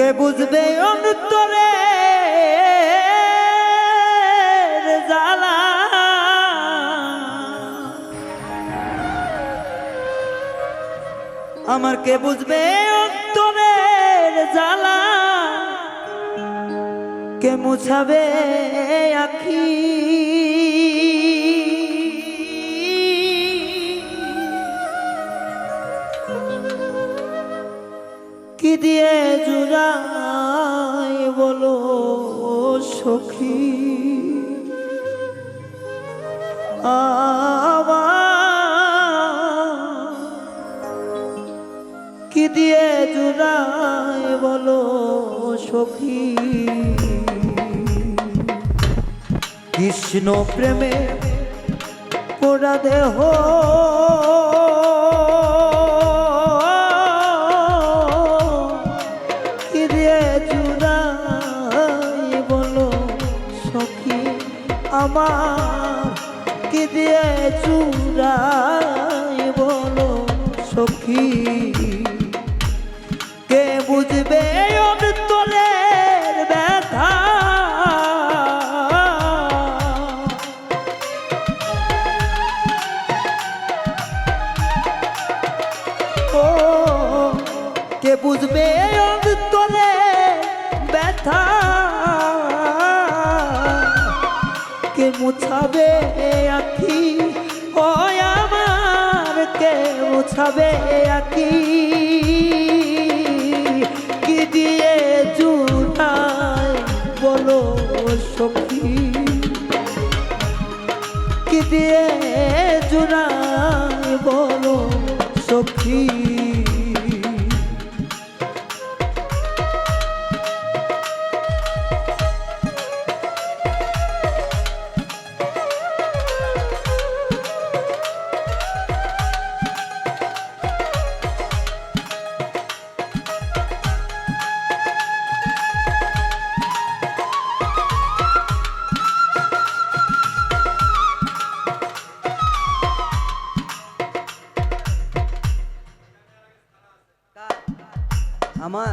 কে বুঝবে অন্তরে? আমার কে বুঝবে অন্তরের জ্বালা কে মুছাবে আখি? কি দিয়ে জুড়াই বলো সখী? কি দিয়ে জুড়াই বলো সখী? কৃষ্ণ প্রেমে পোড়া দেহ সখী আমার কি দিয়ে চূড়াই বলো সখী? কে বুঝবে অন্তরের ব্যথা? ও, কে বুঝবে অন্তরে ব্যথা? মুছাবে আখি ও আমার কে মুছাবে আখি কি দিয়ে জুটাই বলো সখী? কি দিয়ে জুড়াই বলো সখী? আমার